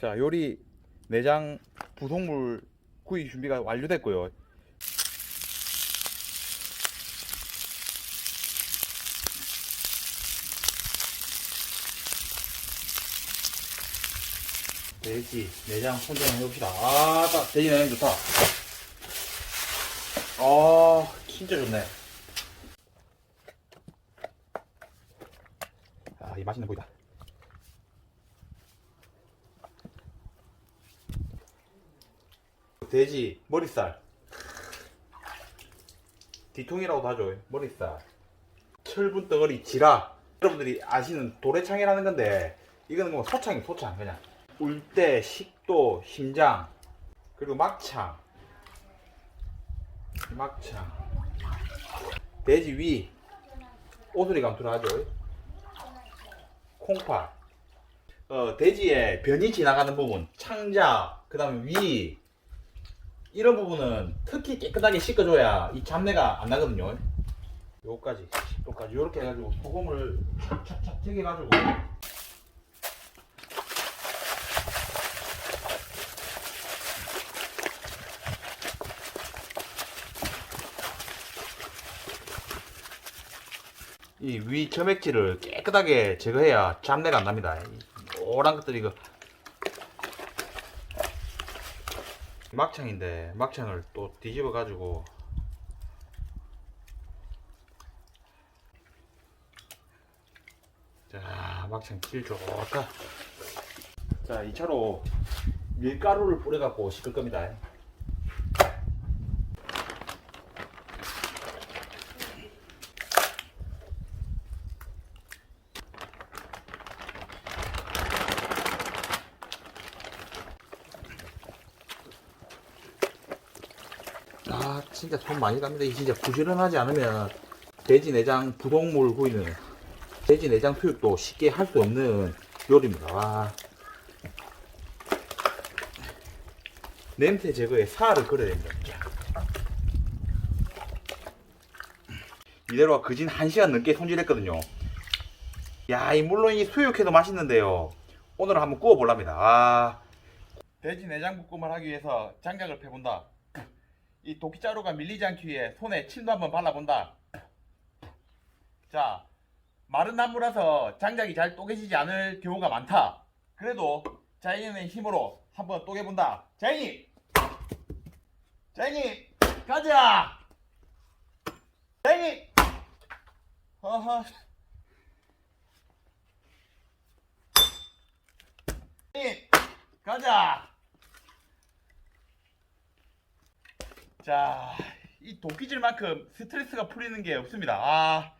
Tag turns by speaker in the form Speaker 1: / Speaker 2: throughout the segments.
Speaker 1: 자 요리 내장 부속물 구이 준비가 완료됐고요. 돼지 내장 손질 해봅시다. 아따 돼지 내장 좋다. 아 진짜 좋네. 아이 맛있는 보이다. 돼지 머리살. 뒤통이라고도 하죠 머리살. 철분 덩어리 지라. 여러분들이 아시는 도래창이라는 건데 이거는 뭐 소창이 소창 그냥. 울대 식도 심장 그리고 막창. 막창. 돼지 위. 오소리 감투를 하죠. 콩팥. 어, 돼지의 변이 지나가는 부분 창자 그 다음에 위 이런 부분은 특히 깨끗하게 씻어줘야 이 잡내가 안 나거든요. 요까지 10도까지 이렇게 해가지고 소금을 착착착 튀겨가지고 이 위 점액질을 깨끗하게 제거해야 잡내가 안 납니다. 이 노란 것들이 이거 막창인데 막창을 또 뒤집어 가지고 자 막창 질 좋다. 자 2차로 밀가루를 뿌려 갖고 씻을 겁니다 아 진짜 손 많이 갑니다. 이 진짜 부지런하지 않으면 돼지 내장 부동물 구이는 돼지 내장 수육도 쉽게 할 수 없는 요리입니다. 와. 냄새 제거에 사를 끓여야 됩니다. 이대로 그진 1시간 넘게 손질했거든요. 야, 이 물론 이 수육회도 맛있는데요. 오늘 한번 구워 볼랍니다. 아. 돼지 내장 볶음을 하기 위해서 장작을 펴본다 이 도끼자루가 밀리지 않기 위해 손에 침도 한번 발라본다. 자, 마른 나무라서 장작이 잘 쪼개지지 않을 경우가 많다. 그래도 자연의 힘으로 한번 쪼개본다. 자연이! 자연이! 가자! 자연이! 어허. 자연이! 가자! 자, 이 도끼질만큼 스트레스가 풀리는 게 없습니다. 아,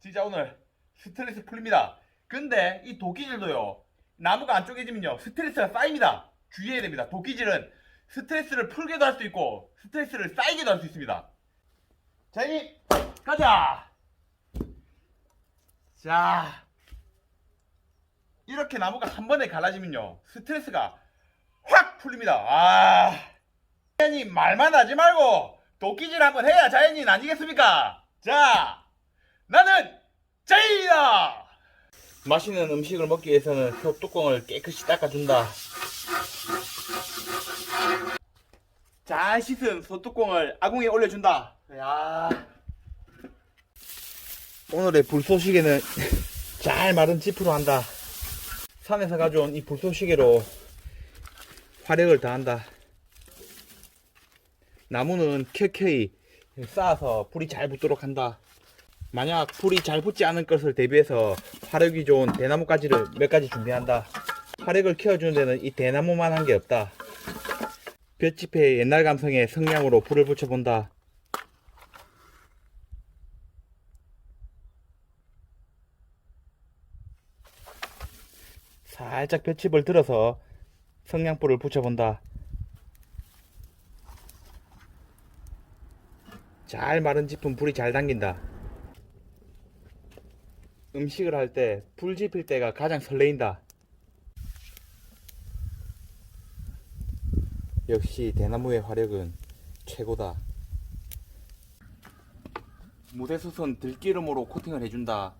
Speaker 1: 진짜 오늘 스트레스 풀립니다. 근데 이 도끼질도요, 나무가 안 쪼개지면요, 스트레스가 쌓입니다. 주의해야 됩니다. 도끼질은 스트레스를 풀게도 할 수 있고, 스트레스를 쌓이게도 할 수 있습니다. 자, 이, 가자! 자, 이렇게 나무가 한 번에 갈라지면요, 스트레스가 확 풀립니다. 아. 자연인 말만 하지 말고 도끼질 한번 해야 자연인 아니겠습니까? 자, 나는 자연이다. 맛있는 음식을 먹기 위해서는 소 뚜껑을 깨끗이 닦아준다. 잘 씻은 소 뚜껑을 아궁이에 올려준다. 야. 오늘의 불쏘시개는 잘 마른 지프로 한다. 산에서 가져온 이 불쏘시개로 화력을 다한다. 나무는 켜켜이 쌓아서 불이 잘 붙도록 한다. 만약 불이 잘 붙지 않은 것을 대비해서 화력이 좋은 대나무 가지를 몇 가지 준비한다. 화력을 키워주는 데는 이 대나무만 한 게 없다. 볏짚의 옛날 감성의 성냥으로 불을 붙여본다. 살짝 볏짚을 들어서 성냥불을 붙여본다. 잘 마른 짚은 불이 잘 당긴다. 음식을 할 때 불 지필 때가 가장 설레인다. 역시 대나무의 화력은 최고다. 무쇠솥은 들기름으로 코팅을 해준다.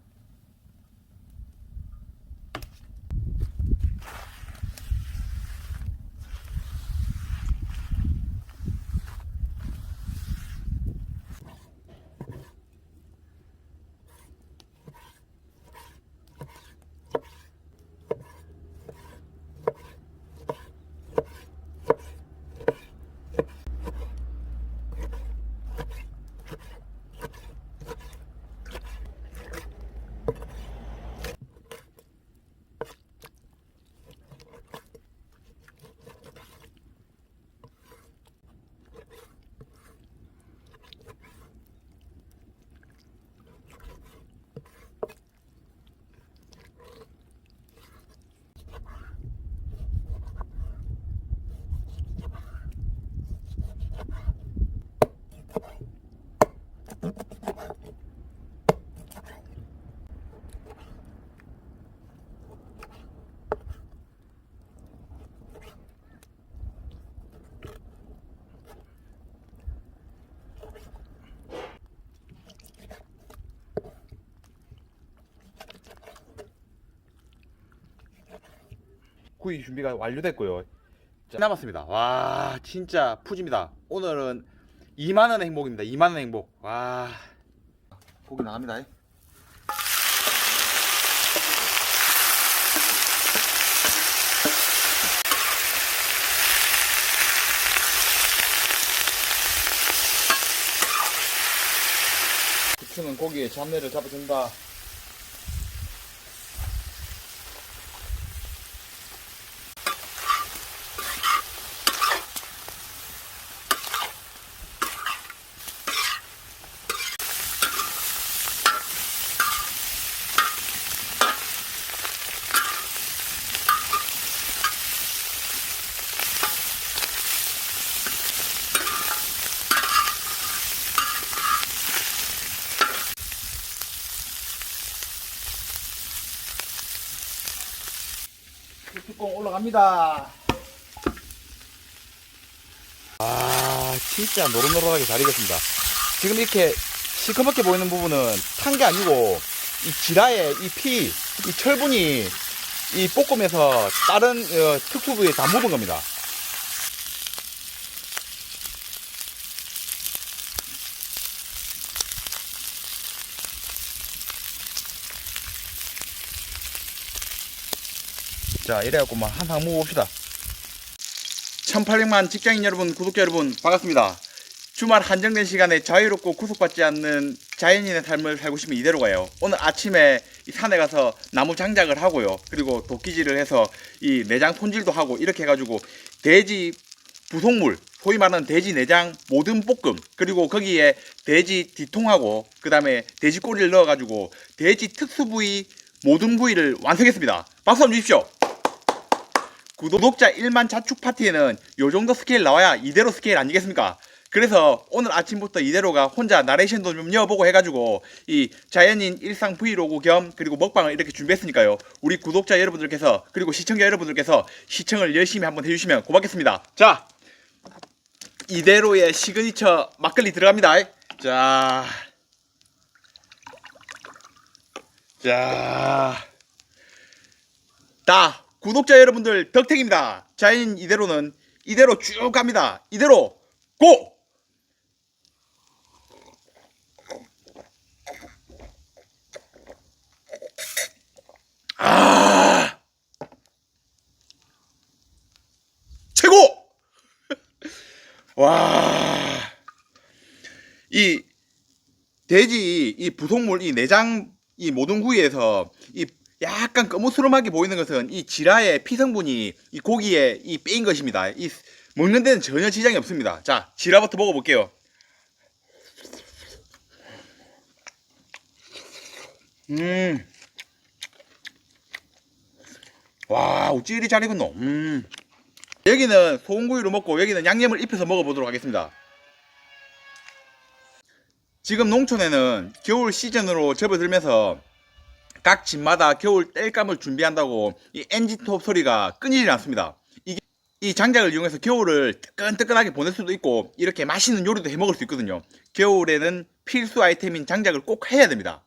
Speaker 1: 구이 준비가 완료됐고요. 자, 남았습니다. 와 진짜 푸짐이다. 오늘은 2만 원의 행복입니다. 2만 원의 행복. 와 고기 나갑니다. 부추는 고기에 잡내를 잡아준다. 뚜껑 올라갑니다. 아, 진짜 노릇노릇하게 잘 익었습니다. 지금 이렇게 시커멓게 보이는 부분은 탄 게 아니고 이 지라의 이 피, 이 철분이 이 볶음에서 다른 어, 특수 부위에 다 묻은 겁니다. 자, 이래갖고만 한상 먹어봅시다. 1800만 직장인 여러분, 구독자 여러분, 반갑습니다. 주말 한정된 시간에 자유롭고 구속받지 않는 자연인의 삶을 살고 싶으면 이대로 가요. 오늘 아침에 이 산에 가서 나무 장작을 하고요. 그리고 도끼질을 해서 이 내장 손질도 하고 이렇게 해가지고 돼지 부속물, 소위 말하는 돼지 내장 모든 볶음, 그리고 거기에 돼지 뒤통하고 그 다음에 돼지 꼬리를 넣어가지고 돼지 특수 부위 모든 부위를 완성했습니다. 박수 한번 주십시오. 구독자 1만 자축 파티에는 요 정도 스케일 나와야 이대로 스케일 아니겠습니까? 그래서 오늘 아침부터 이대로가 혼자 나레이션도 좀 이어보고 해가지고 이 자연인 일상 브이로그 겸 그리고 먹방을 이렇게 준비했으니까요. 우리 구독자 여러분들께서 그리고 시청자 여러분들께서 시청을 열심히 한번 해주시면 고맙겠습니다. 자, 이대로의 시그니처 막걸리 들어갑니다. 자, 자, 다 구독자 여러분들 덕택입니다. 자연 이대로는 이대로 쭉 갑니다. 이대로 고! 아! 최고! 와. 이 돼지 이 부속물 이 내장 이 모든 이 약간 거무스름하게 보이는 것은 이 지라의 피성분이 이 고기에 이 빼인 것입니다. 이 먹는 데는 전혀 지장이 없습니다. 자, 지라부터 먹어볼게요. 음. 와, 우찌리 잘 익었노. 음. 여기는 소금구이로 먹고 여기는 양념을 입혀서 먹어보도록 하겠습니다. 지금 농촌에는 겨울 시즌으로 접어들면서 각 집마다 겨울 땔감을 준비한다고 이 엔진톱 소리가 끊이지 않습니다. 이게 이 장작을 이용해서 겨울을 뜨끈뜨끈하게 보낼 수도 있고 이렇게 맛있는 요리도 해 먹을 수 있거든요. 겨울에는 필수 아이템인 장작을 꼭 해야 됩니다.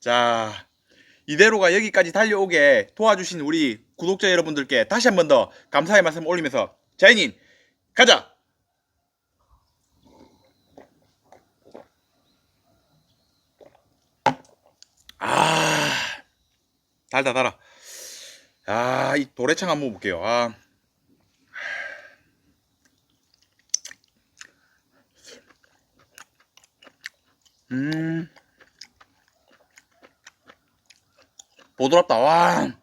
Speaker 1: 자, 이대로가 여기까지 달려오게 도와주신 우리 구독자 여러분들께 다시 한 번 더 감사의 말씀 올리면서 자연인 가자! 아, 달다 달아. 아, 이 도래창 한번 먹어볼게요. 아. 음. 보드랍다. 와.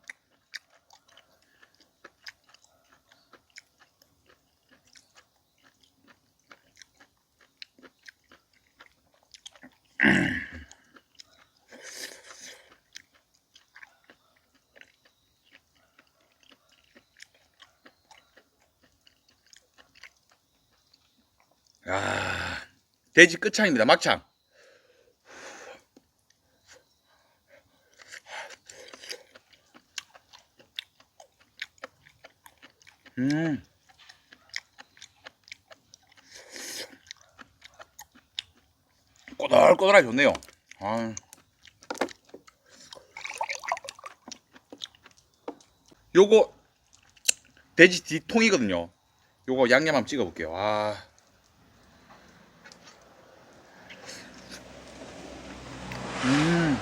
Speaker 1: 아, 돼지 끝창입니다. 막창. 음. 꼬들꼬들하게 좋네요. 아. 요거 돼지 뒤통이거든요. 요거 양념 한번 찍어 볼게요. 아. 음.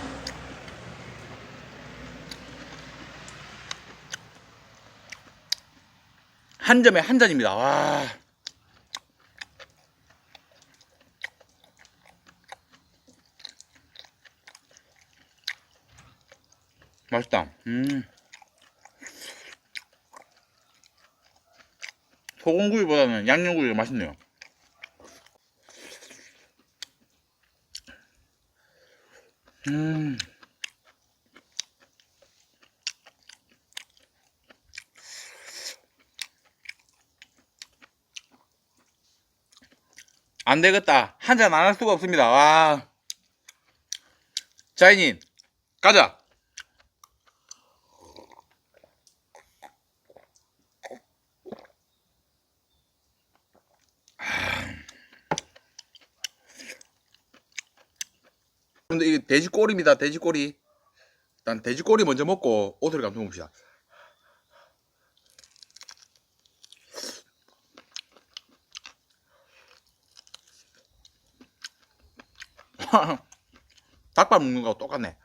Speaker 1: 한 점에 한 잔입니다. 와. 맛있다. 음. 소금구이보다는 양념구이가 맛있네요. 음. 안 되겠다. 한 잔 안 할 수가 없습니다. 와. 자이닌, 가자. 돼지 꼬리입니다. 돼지 꼬리. 일단 돼지 꼬리 먼저 먹고 오소리 감독 봅시다. 닭발 먹는 거하고 똑같네.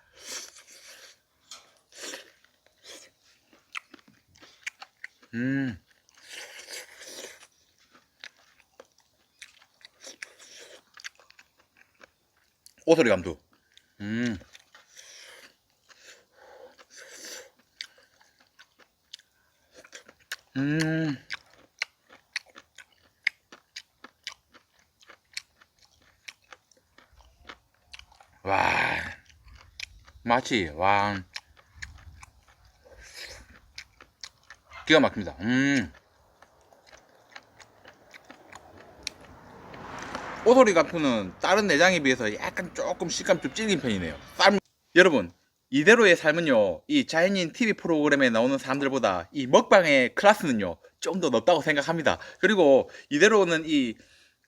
Speaker 1: 음. 오소리 감독. 음. 음. 와. 맛이, 와. 기가 막힙니다. 음. 오소리 가푸는 다른 내장에 비해서 약간 조금 식감 좀 질긴 편이네요. 삶 여러분 이대로의 삶은요 이 자연인 TV 프로그램에 나오는 사람들보다 이 먹방의 클래스는요 좀 더 높다고 생각합니다. 그리고 이대로는 이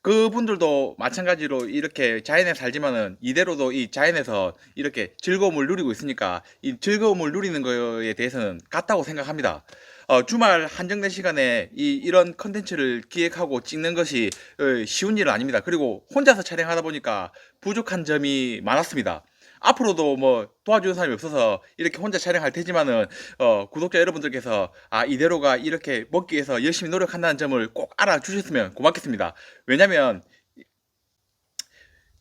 Speaker 1: 그분들도 마찬가지로 이렇게 자연에 살지만은 이대로도 이 자연에서 이렇게 즐거움을 누리고 있으니까 이 즐거움을 누리는 거에 대해서는 같다고 생각합니다. 어, 주말 한정된 시간에 이, 이런 컨텐츠를 기획하고 찍는 것이 어, 쉬운 일은 아닙니다. 그리고 혼자서 촬영하다 보니까 부족한 점이 많았습니다. 앞으로도 뭐 도와주는 사람이 없어서 이렇게 혼자 촬영할 테지만은 어, 구독자 여러분들께서 아 이대로가 이렇게 먹기 위해서 열심히 노력한다는 점을 꼭 알아주셨으면 고맙겠습니다. 왜냐면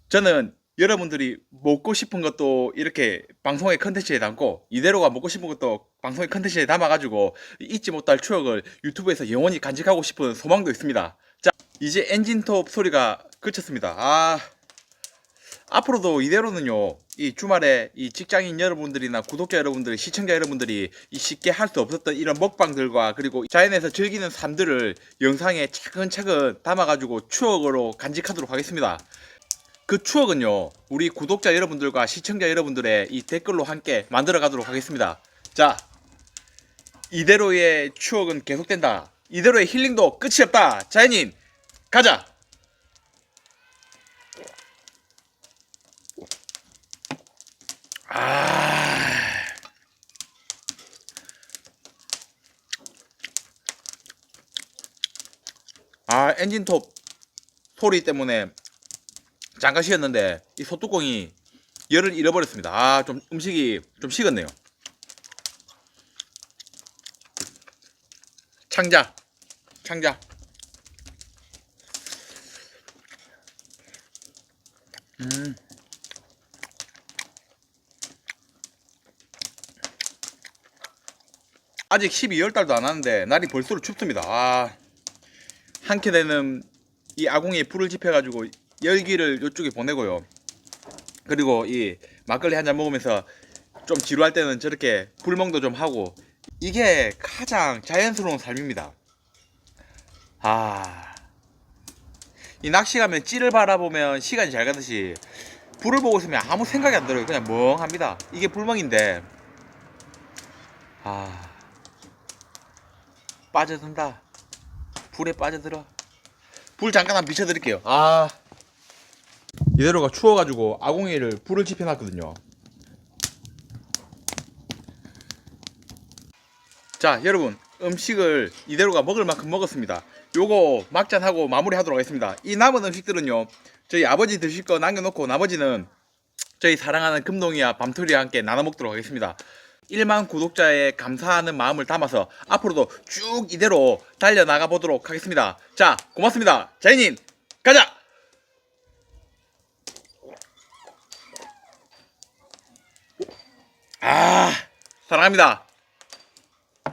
Speaker 1: 저는 여러분들이 먹고 싶은 것도 이렇게 방송의 컨텐츠에 담고 이대로가 먹고 싶은 것도 방송의 컨텐츠에 담아가지고 잊지 못할 추억을 유튜브에서 영원히 간직하고 싶은 소망도 있습니다. 자 이제 엔진톱 소리가 그쳤습니다. 아 앞으로도 이대로는요 이 주말에 이 직장인 여러분들이나 구독자 여러분들 시청자 여러분들이 이 쉽게 할 수 없었던 이런 먹방들과 그리고 자연에서 즐기는 삶들을 영상에 차근차근 담아가지고 추억으로 간직하도록 하겠습니다 그 추억은요 우리 구독자 여러분들과 시청자 여러분들의 이 댓글로 함께 만들어 가도록 하겠습니다. 자 이대로의 추억은 계속된다. 이대로의 힐링도 끝이 없다. 자연인 가자. 아. 아, 엔진톱. 소리 때문에 잠깐 쉬었는데 이 소뚜껑이 열을 잃어버렸습니다. 아, 좀 음식이 좀 식었네요. 창자, 창자. 음. 아직 12월 달도 안 왔는데 날이 벌써 춥습니다. 아, 한캐 되는 이 아궁이에 불을 지펴가지고 열기를 이쪽에 보내고요. 그리고 이 막걸리 한 잔 먹으면서 좀 지루할 때는 저렇게 불멍도 좀 하고 이게 가장 자연스러운 삶입니다. 아, 이 낚시 가면 찌를 바라보면 시간이 잘 가듯이 불을 보고 있으면 아무 생각이 안 들어요. 그냥 멍합니다. 이게 불멍인데, 아. 빠져든다. 불에 빠져들어. 불 잠깐 한 비춰드릴게요. 아. 이대로가 추워가지고 아궁이를 불을 지펴놨거든요. 자, 여러분. 음식을 이대로가 먹을 만큼 먹었습니다. 요거 막잔하고 마무리하도록 하겠습니다. 이 남은 음식들은요 저희 아버지 드실 거 남겨놓고 나머지는 저희 사랑하는 금동이와 밤토리와 함께 나눠 먹도록 하겠습니다. 1만 구독자의 감사하는 마음을 담아서 앞으로도 쭉 이대로 달려나가 보도록 하겠습니다. 자, 고맙습니다. 자이님, 가자! 아, 사랑합니다.